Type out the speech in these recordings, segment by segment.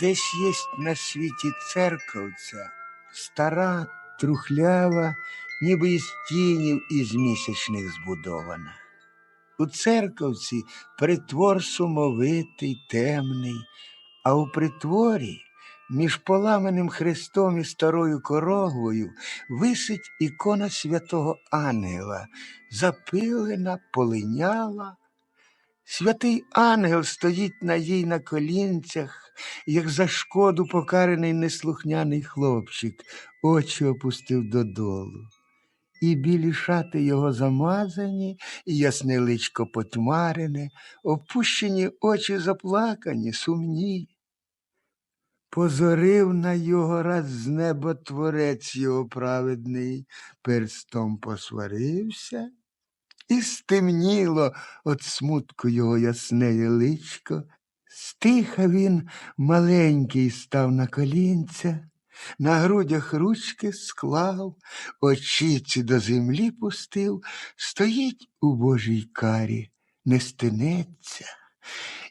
Десь єсть на світі церковця, стара, трухлява, ніби із тінів із місячних збудована. У церковці притвор сумовитий, темний, а у притворі між поламаним хрестом і старою корогвою висить ікона святого ангела, запилена, полиняла. Святий ангел стоїть на їй на колінцях, як за шкоду покараний неслухняний хлопчик, очі опустив додолу. І білі шати його замазані, і ясне личко потьмарене, опущені очі заплакані, сумні. Позорив на його раз з неба творець його праведний, перстом посварився, і стемніло от смутку його ясне личко. Стиха він маленький став на колінця, на грудях ручки склав, очіці до землі пустив, стоїть у Божій карі, не стинеться.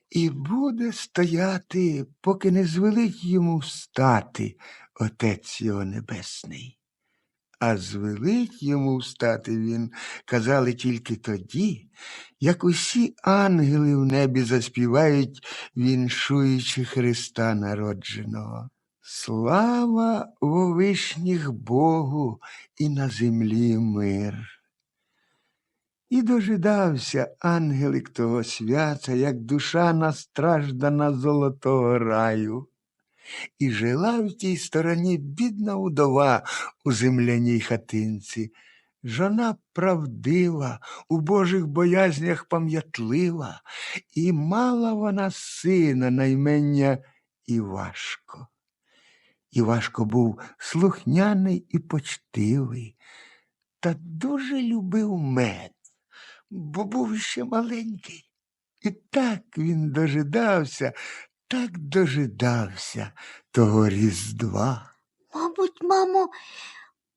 І буде стояти, поки не звелить йому встати Отець його Небесний. А звелить йому встати він, казали тільки тоді, як усі ангели в небі заспівають, віншуючи Христа народженого. Слава у вишніх Богу і на землі мир. І дожидався ангелик того свята, як душа настраждана золотого раю. І жила в тій стороні бідна удова у земляній хатинці. Жона правдива, у Божих боязнях пам'ятлива, і мала вона сина на імення Івашко. Івашко був слухняний і почтивий, та дуже любив мед, бо був ще маленький. І так він дожидався, так дожидався того Різдва. Мабуть, мамо,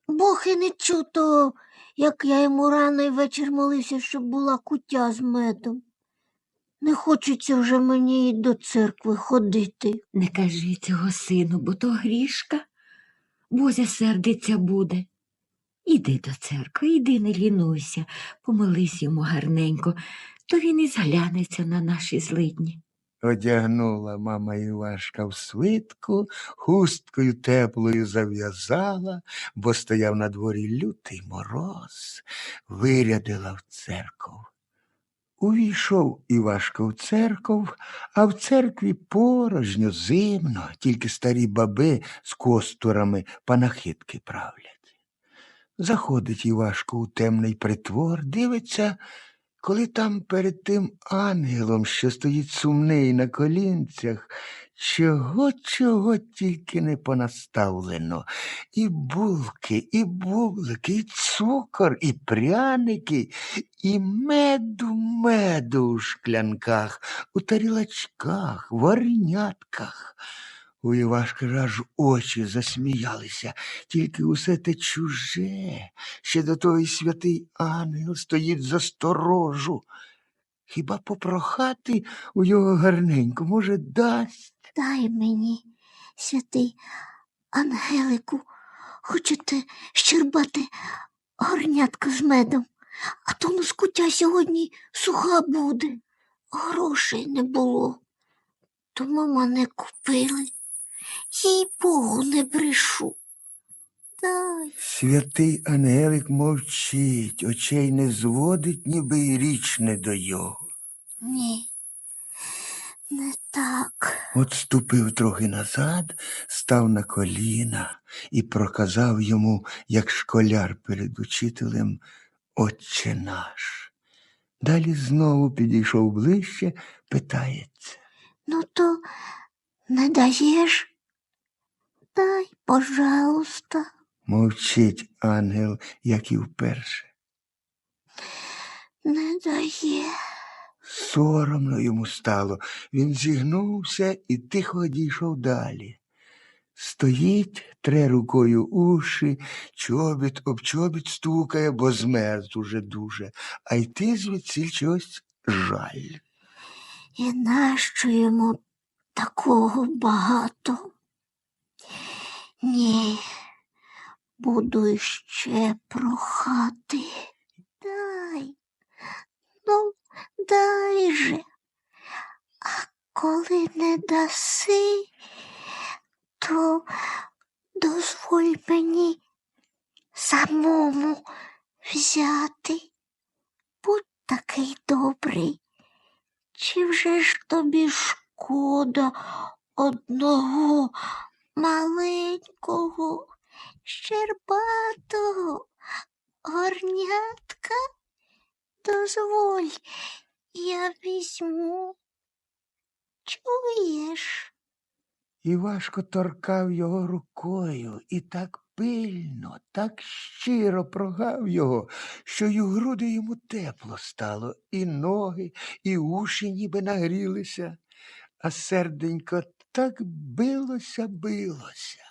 Бог і не чув того, як я йому рано й вечір молився, щоб була куття з медом. Не хочеться вже мені й до церкви ходити. Не кажи цього, сину, бо то грішка. Бозя сердиться буде. Іди до церкви, іди не лінуйся, помолись йому гарненько, то він і зглянеться на наші злидні. Одягнула мама Івашка в свитку, хусткою теплою зав'язала, бо стояв на дворі лютий мороз, вирядила в церков. Увійшов Івашко в церков, а в церкві порожньо, зимно, тільки старі баби з костурами панахидки правлять. Заходить Івашко у темний притвор, дивиться, коли там перед тим ангелом, що стоїть сумний на колінцях, чого, чого тільки не понаставлено. І булки, і бублики, і цукор, і пряники, і меду, меду у шклянках, у тарілочках, варнятках. У Івашка аж очі засміялися, тільки усе те чуже, ще до того й святий ангел стоїть за сторожу. Хіба попрохати у його гарненько, може, дасть? Дай мені, святий Ангелику, хочете щербати горнятка з медом, а то скуття сьогодні суха буде. Грошей не було. То мама не купили. Їй Богу не брешу. Дай. Святий Ангелик мовчить, очей не зводить, ніби й річ не до його. Ні, не так. От ступив трохи назад, став на коліна і проказав йому, як школяр перед учителем, Отче наш. Далі знову підійшов ближче, питається. Ну то не даєш? Дай, пожалуйста. Мовчить ангел, як і вперше. Не дає. Соромно йому стало. Він зігнувся і тихо одійшов далі. Стоїть, тре рукою уші, чобіт об чобіт стукає, бо змерз уже дуже, а йти звідси чогось жаль. І нащо йому такого багато. Ні, буду іще прохати. Дай, ну, дай же. А коли не даси, то дозволь мені самому взяти. Будь такий добрий. Чи вже ж тобі шкода одного маленького, щербатого горнятка? Дозволь, я візьму. Чуєш? І торкав його рукою, і так пильно, так щиро прогав його, що й у груди йому тепло стало, і ноги, і уші ніби нагрілися, а серденько так билося, билося.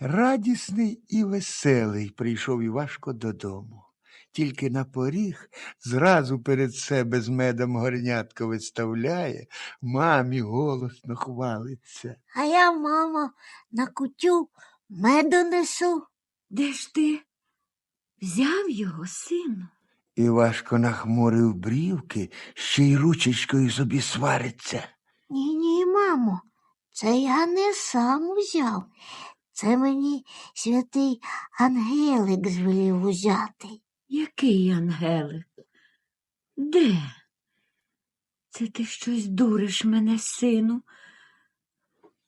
Радісний і веселий прийшов Івашко додому. Тільки на поріг зразу перед себе з медом горнятко виставляє, мамі голосно хвалиться. А я, мамо, на кутю меду несу. Де ж ти взяв його, сину? Івашко нахмурив брівки, ще й ручечкою собі свариться. Ні, ні, мамо, це я не сам взяв. Це мені святий Ангелик звелів узяти. Який Ангелик? Де? Це ти щось дуриш мене, сину.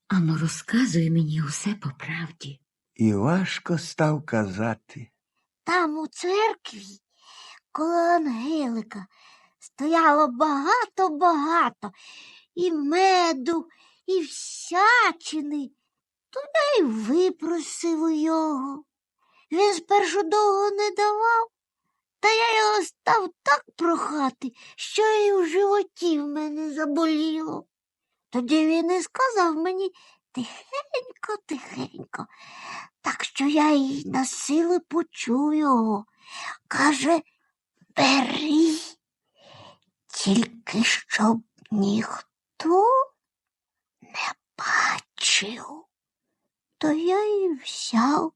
Ану, розказуй мені усе по правді. Івашко став казати. Там у церкві коло Ангелика стояло багато-багато і меду, і всячини. Я й випросив у його. Він спершу довго не давав, та я його став так прохати, що й у животі в мене заболіло. Тоді він і сказав мені тихенько, тихенько, так що я й на сили почув його. Каже, бери, тільки щоб ніхто не бачив. То я й взяв.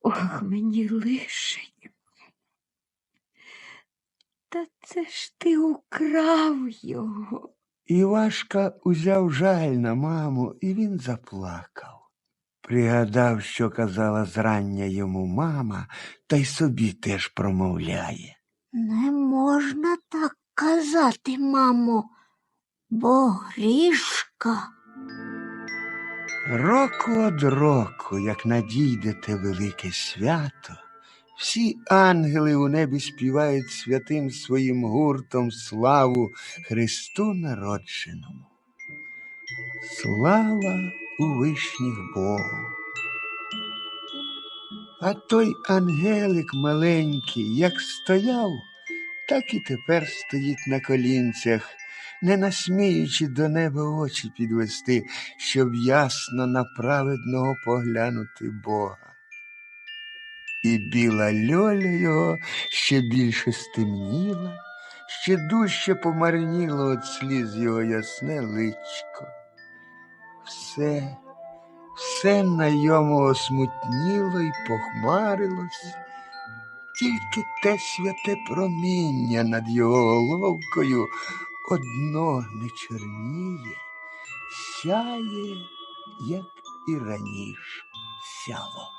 Ох, мені лишень. Та це ж ти украв його. Івашка узяв жаль на маму, і він заплакав. Пригадав, що казала зрання йому мама, та й собі теж промовляє. Не можна так казати, мамо, бо. Року од року, як надійде те велике свято, всі ангели у небі співають святим своїм гуртом славу Христу народженому. Слава у вишніх Богу. А той ангелик маленький, як стояв, так і тепер стоїть на колінцях, не насміючи до неба очі підвести, щоб ясно на праведного поглянути Бога. І біла льоля його ще більше стемніла, ще дужче помарніло від сліз його ясне личко. Все, все на йому осмутніло і похмарилось, тільки те святе проміння над його головкою одно не чорніє, сяє, як і раніше сяло.